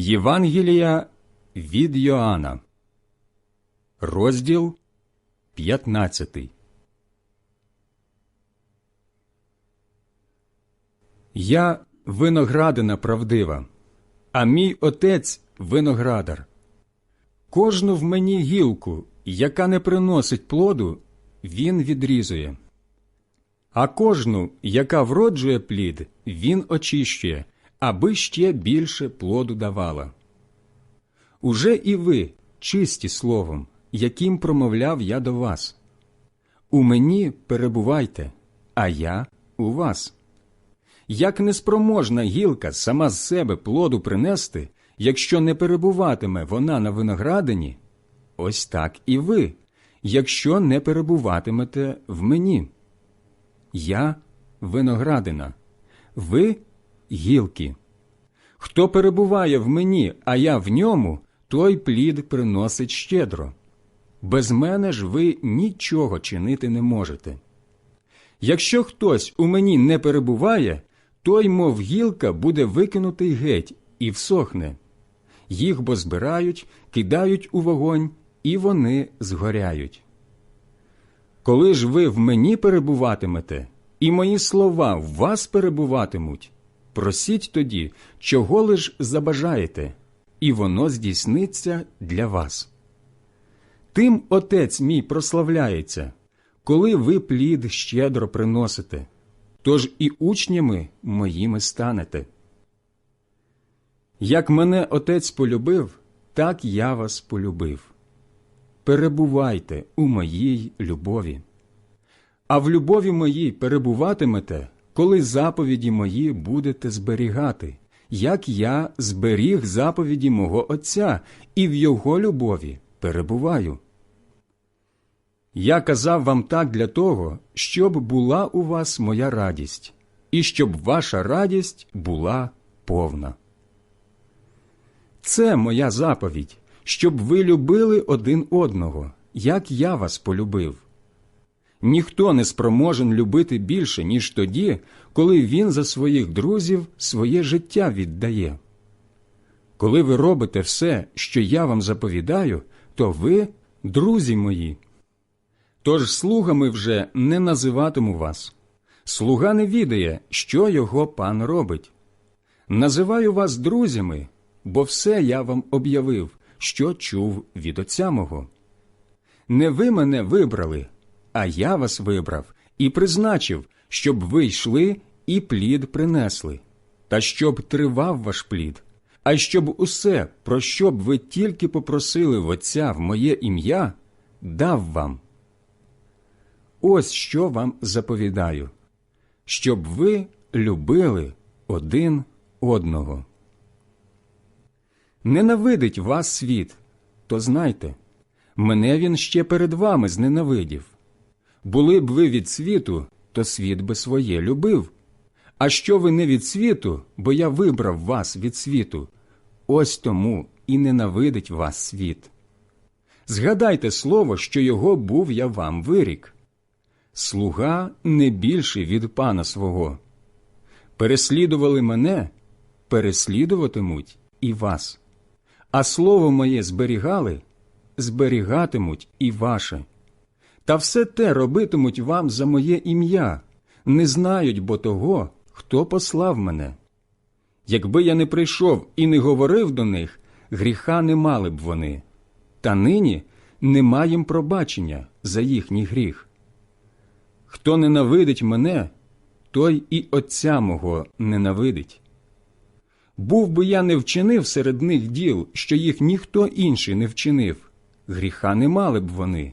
Євангелія від Йоанна, розділ 15. Я виноградина правдива, а мій отець виноградар. Кожну в мені гілку, яка не приносить плоду, він відрізує. А кожну, яка вроджує плід, він очищує, аби ще більше плоду давала. Уже і ви чисті словом, яким промовляв я до вас. У мені перебувайте, а я у вас. Як неспроможна гілка сама з себе плоду принести, якщо не перебуватиме вона на виноградині, ось так і ви, якщо не перебуватимете в мені. Я виноградина, ви гілки. Хто перебуває в мені, а я в ньому, той плід приносить щедро. Без мене ж ви нічого чинити не можете. Якщо хтось у мені не перебуває, той, мов гілка, буде викинутий геть і всохне. Їх бо збирають, кидають у вогонь, і вони згоряють. Коли ж ви в мені перебуватимете, і мої слова в вас перебуватимуть, просіть тоді, чого лиш забажаєте, і воно здійсниться для вас. Тим отець мій прославляється, коли ви плід щедро приносите, тож і учнями моїми станете. Як мене отець полюбив, так я вас полюбив. Перебувайте у моїй любові. А в любові моїй перебуватимете, коли заповіді мої будете зберігати, як я зберіг заповіді мого Отця і в його любові перебуваю. Я казав вам так для того, щоб була у вас моя радість, і щоб ваша радість була повна. Це моя заповідь, щоб ви любили один одного, як я вас полюбив. Ніхто не спроможен любити більше, ніж тоді, коли він за своїх друзів своє життя віддає. Коли ви робите все, що я вам заповідаю, то ви друзі мої. Тож слугами вже не називатиму вас. Слуга не відає, що його пан робить. Називаю вас друзями, бо все я вам об'явив, що чув від отця мого. Не ви мене вибрали, а я вас вибрав і призначив, щоб ви йшли і плід принесли, та щоб тривав ваш плід, а щоб усе, про що б ви тільки попросили в Отця в моє ім'я, дав вам. Ось що вам заповідаю, щоб ви любили один одного. Ненавидить вас світ, то знайте, мене він ще перед вами зненавидів. Були б ви від світу, то світ би своє любив. А що ви не від світу, бо я вибрав вас від світу, ось тому і ненавидить вас світ. Згадайте слово, що його був я вам вирік. Слуга не більший від пана свого. Переслідували мене, переслідуватимуть і вас. А слово моє зберігали, зберігатимуть і ваше. Та все те робитимуть вам за моє ім'я, не знають бо того, хто послав мене. Якби я не прийшов і не говорив до них, гріха не мали б вони, та нині нема їм пробачення за їхній гріх. Хто ненавидить мене, той і Отця мого ненавидить. Був би я не вчинив серед них діл, що їх ніхто інший не вчинив, гріха не мали б вони.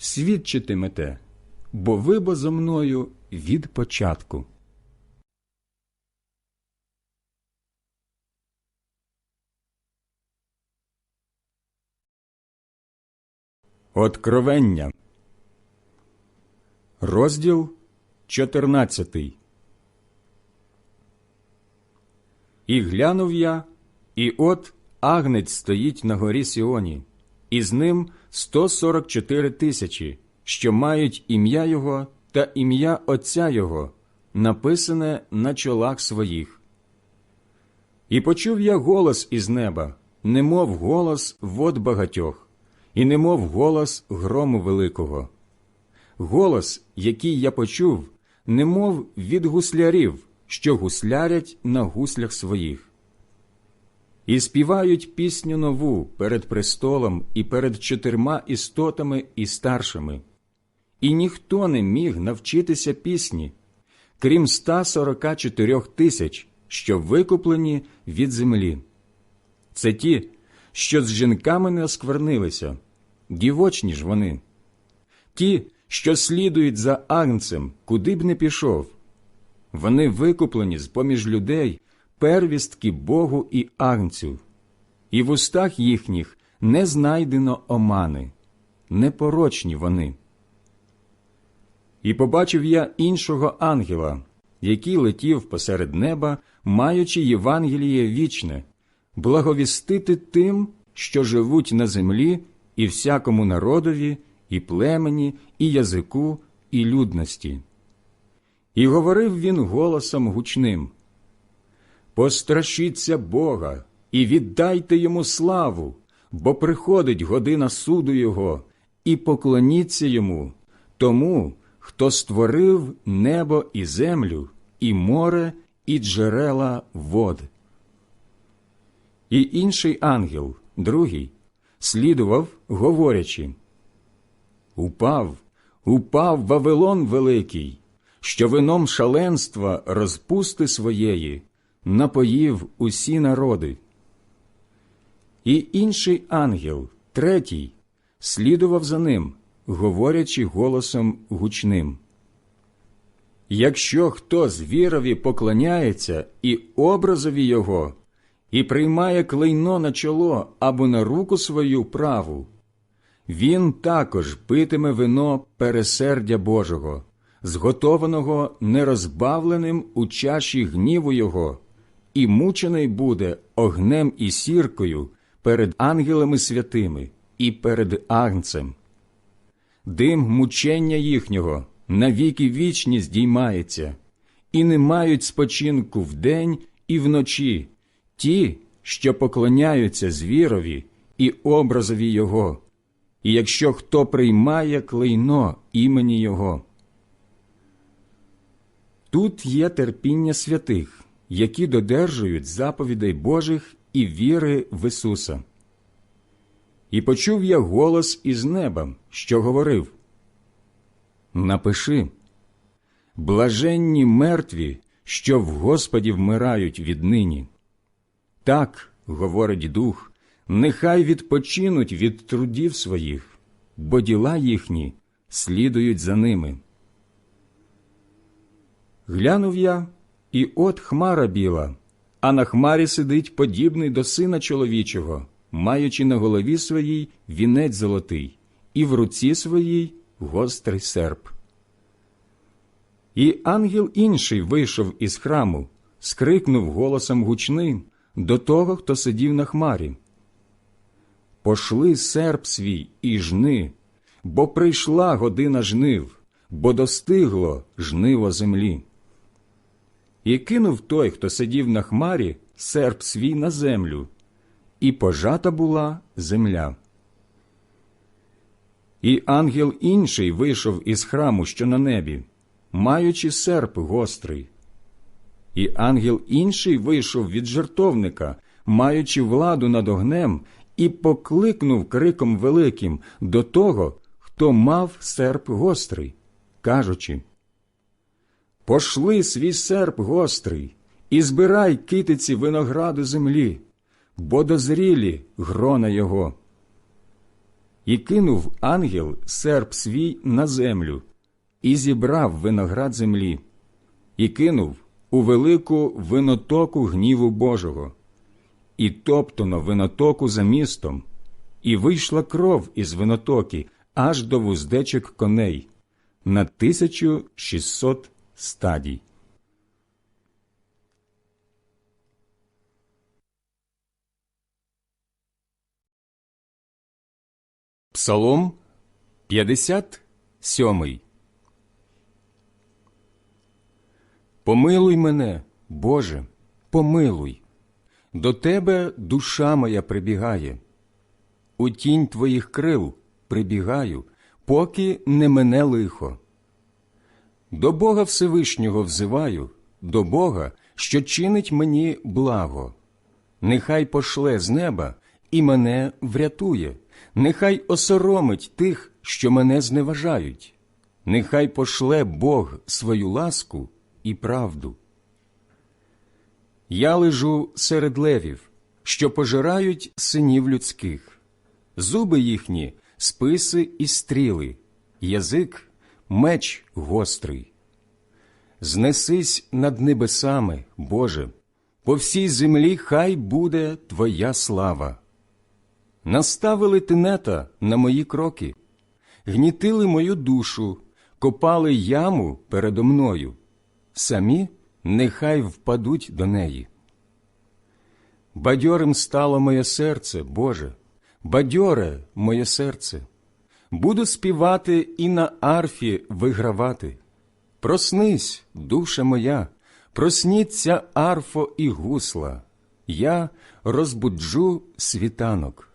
свідчитимете, бо ви бо зо мною від початку. Откровення. Розділ 14. І глянув я, і от агнець стоїть на горі Сіоні, і з ним 144 тисячі, що мають ім'я Його та ім'я Отця Його, написане на чолах своїх. І почув я голос із неба, немов голос вод багатьох, і немов голос грому великого. Голос, який я почув, немов від гуслярів, що гуслярять на гуслях своїх. І співають пісню нову перед престолом і перед чотирма істотами і старшими. І ніхто не міг навчитися пісні, крім 144 тисяч, що викуплені від землі. Це ті, що з жінками не осквернилися, дівочні ж вони, ті, що слідують за агнцем, куди б не пішов. Вони викуплені з поміж людей первістки Богу і агнцю, і в устах їхніх не знайдено омани, непорочні вони. І побачив я іншого ангела, який летів посеред неба, маючи Євангеліє вічне, благовістити тим, що живуть на землі, і всякому народові, і племені, і язику, і людності. І говорив він голосом гучним Пострашіться Бога і віддайте йому славу, бо приходить година суду Його, і поклоніться йому, тому, хто створив небо і землю, і море, і джерела вод. І інший ангел, другий, слідував, говорячи Упав, упав Вавилон Великий, що вином шаленства розпусти своєї напоїв усі народи. І інший ангел, третій, слідував за ним, говорячи голосом гучним. Якщо хто звірові поклоняється і образові його, і приймає клейно на чоло або на руку свою праву, він також питиме вино пересердя Божого, зготованого нерозбавленим у чаші гніву Його, і мучений буде огнем і сіркою перед ангелами святими і перед агнцем. Дим мучення їхнього навіки вічні здіймається, і не мають спочинку вдень і вночі ті, що поклоняються звірові і образові Його, і якщо хто приймає клейно імені Його. Тут є терпіння святих, які додержують заповідей Божих і віри в Ісуса. І почув я голос із неба, що говорив Напиши блаженні мертві, що в Господі вмирають віднині. Так, говорить дух, нехай відпочинуть від трудів своїх, бо діла їхні слідують за ними. Глянув я, і от хмара біла, а на хмарі сидить подібний до сина чоловічого, маючи на голові своїй вінець золотий, і в руці своїй гострий серп. І ангел інший вийшов із храму, скрикнув голосом гучним до того, хто сидів на хмарі. Пошли серп свій і жни, бо прийшла година жнив, бо достигло жниво землі. І кинув той, хто сидів на хмарі, серп свій на землю, і пожата була земля. І ангел інший вийшов із храму, що на небі, маючи серп гострий. І ангел інший вийшов від жертовника, маючи владу над огнем, і покликнув криком великим до того, хто мав серп гострий, кажучи Пошли свій серп гострий, і збирай китиці винограду землі, бо дозрілі грона його. І кинув ангел серп свій на землю, і зібрав виноград землі, і кинув у велику винотоку гніву Божого, і топтано винотоку за містом, і вийшла кров із винотоки, аж до вуздечок коней на 1600 стадій. Псалом 57 Помилуй мене, Боже, помилуй, до Тебе душа моя прибігає. У тінь Твоїх крил прибігаю, поки не мене лихо. До Бога Всевишнього взиваю, до Бога, що чинить мені благо. Нехай пошле з неба і мене врятує, нехай осоромить тих, що мене зневажають, нехай пошле Бог свою ласку і правду. Я лежу серед левів, що пожирають синів людських, зуби їхні списи і стріли, язик меч гострий. Знесись над небесами, Боже, по всій землі хай буде Твоя слава. Наставили тинета на мої кроки, гнітили мою душу, копали яму передо мною, самі нехай впадуть до неї. Бадьорим стало моє серце, Боже, бадьоре моє серце, буду співати і на арфі вигравати. Проснись, душа моя, просніться арфо і гусла, я розбуджу світанок.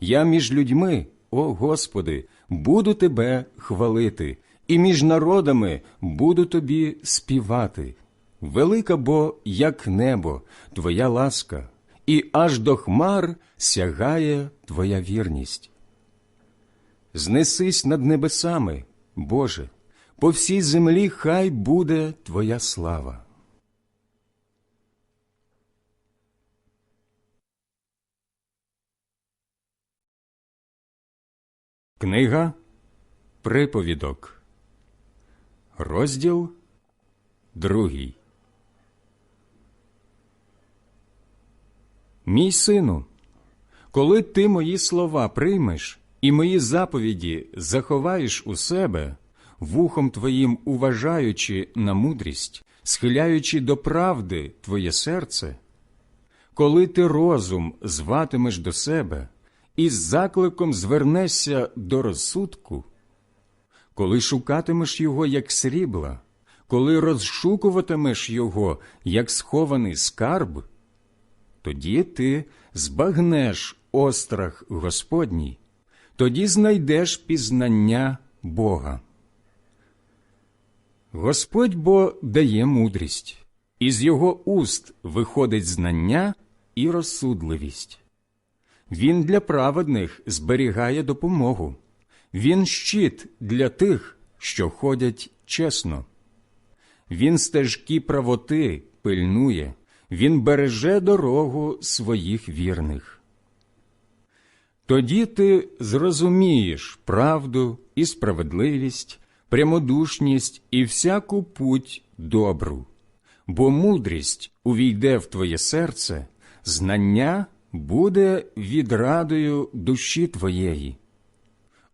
Я між людьми, о Господи, буду Тебе хвалити, і між народами буду Тобі співати. Велика бо, як небо, Твоя ласка, і аж до хмар сягає Твоя вірність. Знесись над небесами, Боже, по всій землі хай буде Твоя слава. Книга Приповідок, розділ другий. Мій сину, коли ти мої слова приймеш і мої заповіді заховаєш у себе, вухом твоїм уважаючи на мудрість, схиляючи до правди твоє серце, коли ти розум зватимеш до себе і з закликом звернешся до розсудку, коли шукатимеш його як срібла, коли розшукуватимеш його як схований скарб, тоді ти збагнеш острах Господній, тоді знайдеш пізнання Бога. Господь бо дає мудрість, із його уст виходить знання і розсудливість. Він для праведних зберігає допомогу, він щит для тих, що ходять чесно. Він стежки правоти пильнує, він береже дорогу своїх вірних. Тоді ти зрозумієш правду і справедливість, прямодушність і всяку путь добру, бо мудрість увійде в твоє серце, знання буде відрадою душі твоєї.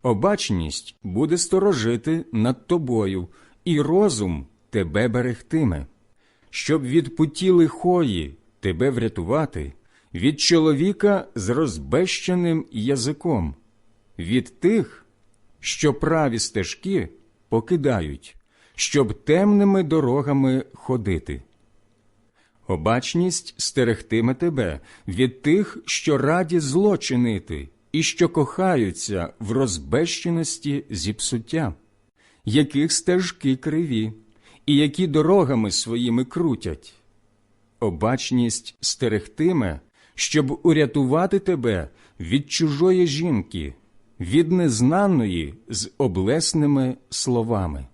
Обачність буде сторожити над тобою, і розум тебе берегтиме, щоб від путі лихої тебе врятувати, від чоловіка з розбещеним язиком, від тих, що праві стежки покидають, щоб темними дорогами ходити. Обачність стерегтиме тебе від тих, що раді зло чинити, і що кохаються в розбещеності зіпсуття, яких стежки криві, і які дорогами своїми крутять. Обачність стерегтиме, щоб урятувати тебе від чужої жінки, від незнаної з облесними словами,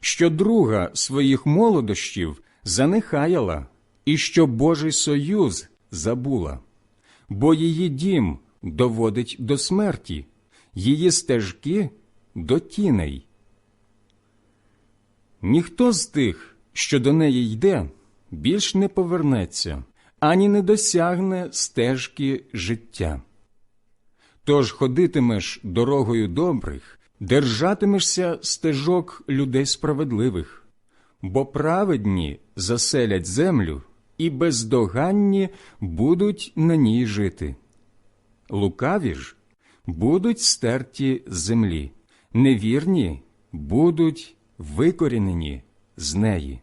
що друга своїх молодощів занехаяла і що Божий союз забула, бо її дім доводить до смерті, її стежки до тіней. Ніхто з тих, що до неї йде, більш не повернеться, ані не досягне стежки життя. Тож ходитимеш дорогою добрих, держатимешся стежок людей справедливих, бо праведні заселять землю, і бездоганні будуть на ній жити. Лукаві ж будуть стерті з землі, невірні будуть викорінені з неї.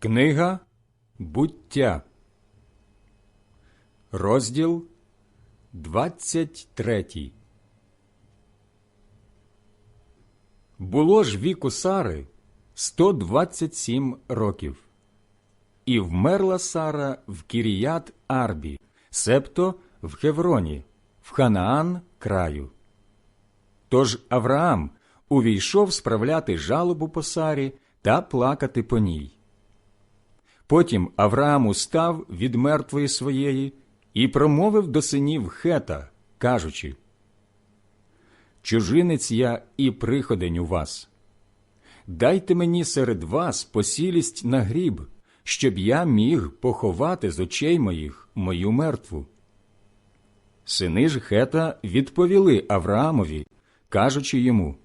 Книга Буття, розділ 23 Було ж віку Сари 127 років. І вмерла Сара в Кіріят Арбі, себто в Хевроні, в Ханаан краю. Тож Авраам увійшов справляти жалобу по Сарі та плакати по ній. Потім Авраам устав від мертвої своєї і промовив до синів Хета, кажучи Чужинець я і приходень у вас. Дайте мені серед вас посілість на гріб, щоб я міг поховати з очей моїх мою мертву. Сини ж Хета відповіли Авраамові, кажучи йому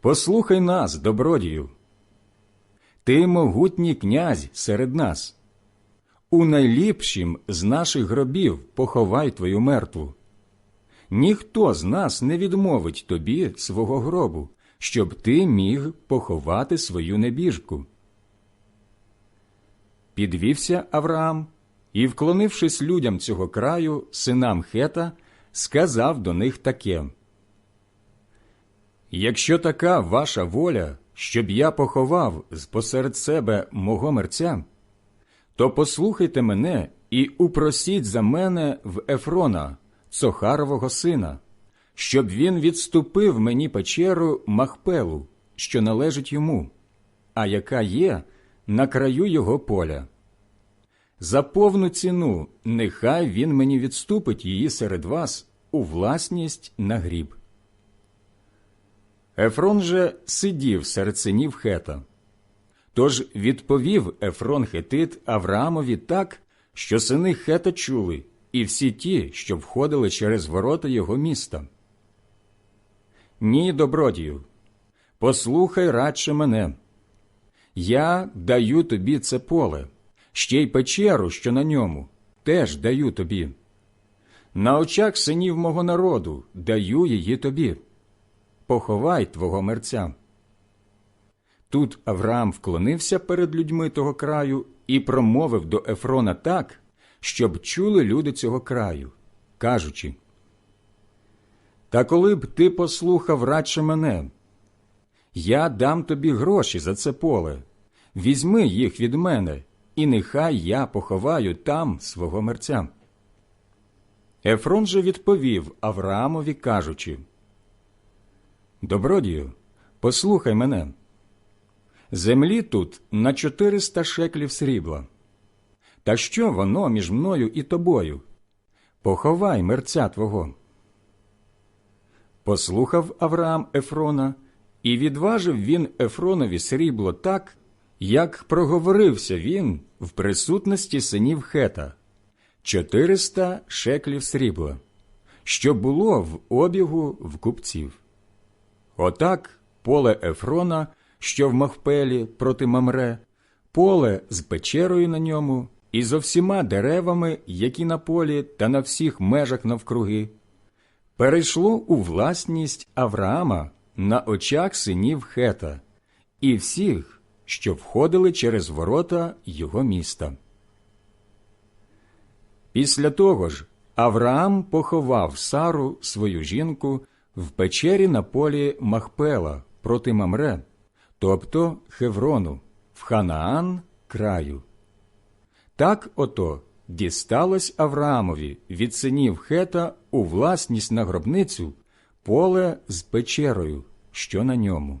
Послухай нас, добродію. Ти могутній князь серед нас. У найліпшім з наших гробів поховай твою мертву. Ніхто з нас не відмовить тобі свого гробу, щоб ти міг поховати свою небіжку. Підвівся Авраам і, вклонившись людям цього краю, синам Хета, сказав до них таке Якщо така ваша воля, щоб я поховав посеред себе мого мерця, то послухайте мене і упросіть за мене в Ефрона, Цохарового сина, щоб він відступив мені печеру Махпелу, що належить йому, а яка є на краю його поля. За повну ціну нехай він мені відступить її серед вас у власність на гріб. Ефрон же сидів серед синів Хета. Тож відповів Ефрон Хетит Авраамові так, що сини Хета чули, і всі ті, що входили через ворота його міста. Ні, добродію, послухай радше мене. Я даю тобі це поле, ще й печеру, що на ньому, теж даю тобі. На очах синів мого народу даю її тобі поховай твого мерця. Тут Авраам вклонився перед людьми того краю і промовив до Ефрона так, щоб чули люди цього краю, кажучи Та коли б ти послухав радше мене, я дам тобі гроші за це поле, візьми їх від мене, і нехай я поховаю там свого мерця. Ефрон же відповів Авраамові, кажучи Добродію, послухай мене. Землі тут на чотириста шеклів срібла. Та що воно між мною і тобою? Поховай мерця твого. Послухав Авраам Ефрона, і відважив він Ефронові срібло так, як проговорився він в присутності синів хета чотириста шеклів срібла, що було в обігу в купців. Отак поле Ефрона, що в Махпелі проти Мамре, поле з печерою на ньому і зо всіма деревами, які на полі та на всіх межах навкруги, перейшло у власність Авраама на очах синів Хета і всіх, що входили через ворота його міста. Після того ж Авраам поховав Сару, свою жінку, в печері на полі Махпела проти Мамре, тобто Хеврону, в Ханаан краю. Так ото дісталось Авраамові від синів Хета у власність на гробницю поле з печерою, що на ньому.